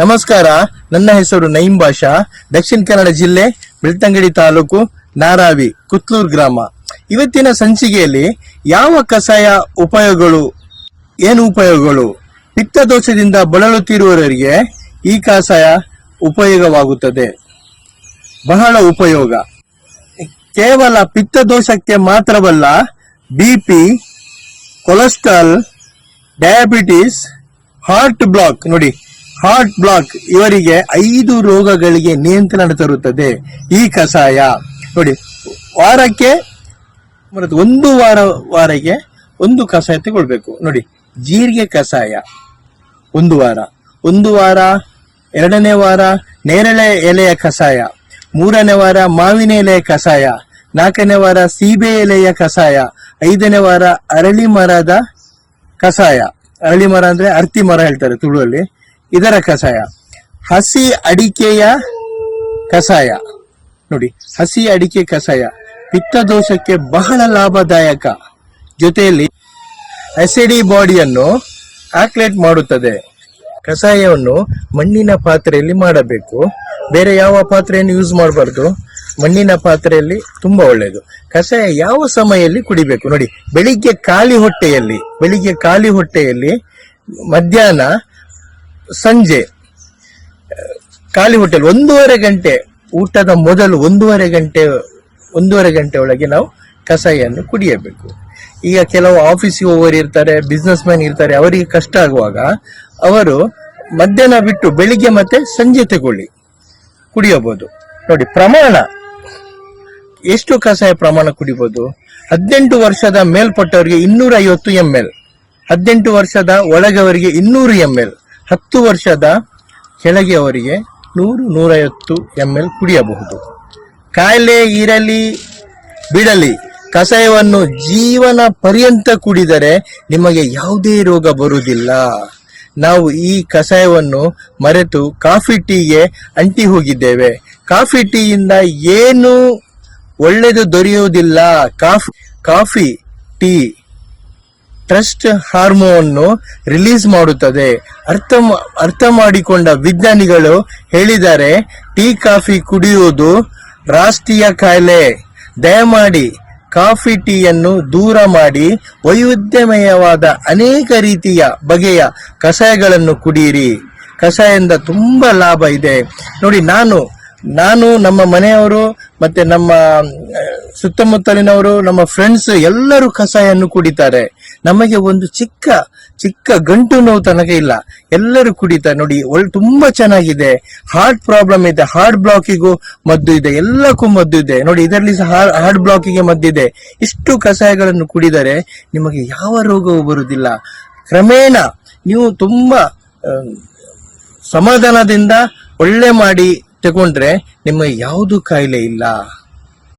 ನಮಸ್ಕಾರ. ನನ್ನ ಹೆಸರು ನೈಮ್ ಬಾಷಾ. ದಕ್ಷಿಣ ಕನ್ನಡ ಜಿಲ್ಲೆ ಬೆಳ್ತಂಗಡಿ ತಾಲೂಕು ನಾರಾವಿ, ಕುತ್ಲೂರ್ ಗ್ರಾಮ. ಇವತ್ತಿನ ಸಂಚಿಕೆಯಲ್ಲಿ ಯಾವ ಕಷಾಯ ಉಪಯೋಗಗಳು, ಏನು ಉಪಯೋಗಗಳು? ಪಿತ್ತದೋಷದಿಂದ ಬಳಲುತ್ತಿರುವವರಿಗೆ ಈ ಕಷಾಯ ಉಪಯೋಗವಾಗುತ್ತದೆ. ಬಹಳ ಉಪಯೋಗ. ಕೇವಲ ಪಿತ್ತದೋಷಕ್ಕೆ ಮಾತ್ರವಲ್ಲ BP cholesterol, diabetes, heart block ನೋಡಿ. ಹಾರ್ಟ್ ಬ್ಲಾಕ್ ಇವರಿಗೆ ಐದು ರೋಗಗಳಿಗೆ ನಿಯಂತ್ರಣ ತರುತ್ತದೆ. ಈ ಕಷಾಯ. ನೋಡಿ, ವಾರಕ್ಕೆ ಒಂದು ವಾರ, ವಾರಕ್ಕೆ ಒಂದು ಕಷಾಯ ತಗೊಳ್ಬೇಕು. ನೋಡಿ, ಜೀರಿಗೆ ಕಷಾಯ. ಒಂದು ವಾರ. ಒಂದು ವಾರ, ಎರಡನೇ ವಾರ, ನೇರಳೆ ಎಲೆಯ ಕಷಾಯ. ಮೂರನೇ ವಾರ, ಮಾವಿನ ಎಲೆಯ ಕಷಾಯ. ನಾಲ್ಕನೇ ವಾರ, ಸೀಬೆ ಎಲೆಯ ಕಷಾಯ. ಐದನೇ ವಾರ, ಅರಳಿ ಮರದ ಕಷಾಯ. ಅರಳಿ ಮರ ಅಂದ್ರೆ ಅರ್ತಿ ಮರ ಹೇಳ್ತಾರೆ ತುಳುವಲ್ಲಿ. ಇದರ ಕಷಾಯ. ಹಸಿ ಅಡಿಕೆಯ ಕಷಾಯ. ನೋಡಿ, ಹಸಿ ಅಡಿಕೆ ಕಷಾಯ. ಪಿತ್ತದೋಷಕ್ಕೆ ಬಹಳ ಲಾಭದಾಯಕ. ಜೊತೆಯಲ್ಲಿ ಅಸಿಡಿ ಬಾಡಿಯನ್ನು ಆಕ್ಲೇಟ್ ಮಾಡುತ್ತದೆ. ಕಷಾಯವನ್ನು ಮಣ್ಣಿನ ಪಾತ್ರೆಯಲ್ಲಿ ಮಾಡಬೇಕು. ಬೇರೆ ಯಾವ ಪಾತ್ರೆಯನ್ನು ಯೂಸ್ ಮಾಡಬಾರ್ದು? ಮಣ್ಣಿನ ಪಾತ್ರೆಯಲ್ಲಿ ತುಂಬಾ ಒಳ್ಳೆಯದು ಕಷಾಯ ಯಾವ ಸಮಯದಲ್ಲಿ ಕುಡಿಬೇಕು? ನೋಡಿ, ಬೆಳಿಗ್ಗೆ ಖಾಲಿ ಹೊಟ್ಟೆಯಲ್ಲಿ, ಬೆಳಿಗ್ಗೆ ಖಾಲಿ ಹೊಟ್ಟೆಯಲ್ಲಿ ಮಧ್ಯಾಹ್ನ ಸಂಜೆ ಖಾಲಿ ಹೋಟೆಲ್ ಒಂದೂವರೆ ಗಂಟೆ, ಊಟದ ಮೊದಲು ಒಂದೂವರೆ ಗಂಟೆ ಒಂದೂವರೆ ಗಂಟೆ ಒಳಗೆ ನಾವು ಕಷಾಯನ್ನು ಕುಡಿಯಬೇಕು. ಈಗ ಕೆಲವು ಆಫೀಸಿಗೆ ಹೋಗೋರು ಇರ್ತಾರೆ ಬಿಸ್ನೆಸ್ ಮ್ಯಾನ್ ಇರ್ತಾರೆ, ಅವರಿಗೆ ಕಷ್ಟ ಆಗುವಾಗ ಅವರು ಮಧ್ಯಾಹ್ನ ಬಿಟ್ಟು ಬೆಳಿಗ್ಗೆ ಮತ್ತೆ ಸಂಜೆ ತಗೊಳ್ಳಿ ಕುಡಿಯಬಹುದು ನೋಡಿ, ಪ್ರಮಾಣ, ಎಷ್ಟು ಕಷಾಯ ಪ್ರಮಾಣ ಕುಡಿಬಹುದು ಹದಿನೆಂಟು ವರ್ಷದ ಮೇಲ್ಪಟ್ಟವರಿಗೆ ಇನ್ನೂರ ಐವತ್ತು ಎಂ ಎಲ್ ಹದಿನೆಂಟು ವರ್ಷದ ಒಳಗವರಿಗೆ ಇನ್ನೂರು ಎಂ ಎಲ್ ಹತ್ತು ವರ್ಷದ ಕೆಳಗೆ ಅವರಿಗೆ ನೂರು ನೂರೈವತ್ತು ಎಂ ಎಲ್ ಕುಡಿಯಬಹುದು. ಕಾಯಿಲೆ ಇರಲಿ, ಬಿಡಲಿ, ಕಷಾಯವನ್ನು ಜೀವನ ಪರ್ಯಂತ ಕುಡಿದರೆ ನಿಮಗೆ ಯಾವುದೇ ರೋಗ ಬರುವುದಿಲ್ಲ. ನಾವು ಈ ಕಷಾಯವನ್ನು ಮರೆತು ಕಾಫಿ ಟೀಗೆ ಅಂಟಿ ಹೋಗಿದ್ದೇವೆ. ಕಾಫಿ ಟೀಯಿಂದ ಏನು ಒಳ್ಳೆಯದು ದೊರೆಯುವುದಿಲ್ಲ. Coffee coffee tea stress hormone release ಮಾಡುತ್ತದೆ. ಅರ್ಥ ಅರ್ಥ ಮಾಡಿಕೊಂಡ ವಿಜ್ಞಾನಿಗಳು ಹೇಳಿದ್ದಾರೆ, ಟೀ, ಕಾಫಿ ಕುಡಿಯುವುದು ರಾಷ್ಟ್ರೀಯ ಕಾಯಿಲೆ. ದಯಮಾಡಿ ಕಾಫಿ ಟೀಯನ್ನು ದೂರ ಮಾಡಿ ವೈವಿಧ್ಯಮಯವಾದ ಅನೇಕ ರೀತಿಯ ಬಗೆಯ ಕಷಾಯಗಳನ್ನು ಕುಡಿಯಿರಿ ಕಷಾಯದಿಂದ ತುಂಬಾ ಲಾಭ ಇದೆ. ನೋಡಿ, ನಾನು ನಾನು, ನಮ್ಮ ಮನೆಯವರು, ಮತ್ತೆ ನಮ್ಮ ಸುತ್ತಮುತ್ತಲಿನವರು, ನಮ್ಮ ಫ್ರೆಂಡ್ಸ್ ಎಲ್ಲರೂ ಕಷಾಯನ್ನು ಕುಡಿತಾರೆ. ನಮಗೆ ಒಂದು ಚಿಕ್ಕ ಚಿಕ್ಕ ಗಂಟು ನೋವು ತನಕ ಇಲ್ಲ. ಎಲ್ಲರೂ ಕುಡಿತಾರೆ. ನೋಡಿ, ಒಳ್, ತುಂಬಾ ಚೆನ್ನಾಗಿದೆ. ಹಾರ್ಟ್ ಪ್ರಾಬ್ಲಮ್ ಇದೆ. ಹಾರ್ಟ್ ಬ್ಲಾಕಿಗೂ ಮದ್ದು ಇದೆ. ಎಲ್ಲಕ್ಕೂ ಮದ್ದು ಇದೆ. ನೋಡಿ, ಇದರಲ್ಲಿ ಸಹ ಹಾರ್ಟ್ ಬ್ಲಾಕಿಗೆ ಮದ್ದಿದೆ ಇಷ್ಟು ಕಷಾಯಗಳನ್ನು ಕುಡಿದರೆ ನಿಮಗೆ ಯಾವ ರೋಗವೂ ಬರುವುದಿಲ್ಲ. ಕ್ರಮೇಣ ನೀವು ತುಂಬಾ ಸಮಾಧಾನದಿಂದ ಒಳ್ಳೆ ಮಾಡಿ ತಗೊಂಡ್ರೆ ನಿಮ್ಮ ಯಾವುದು ಕಾಯಿಲೆ ಇಲ್ಲ.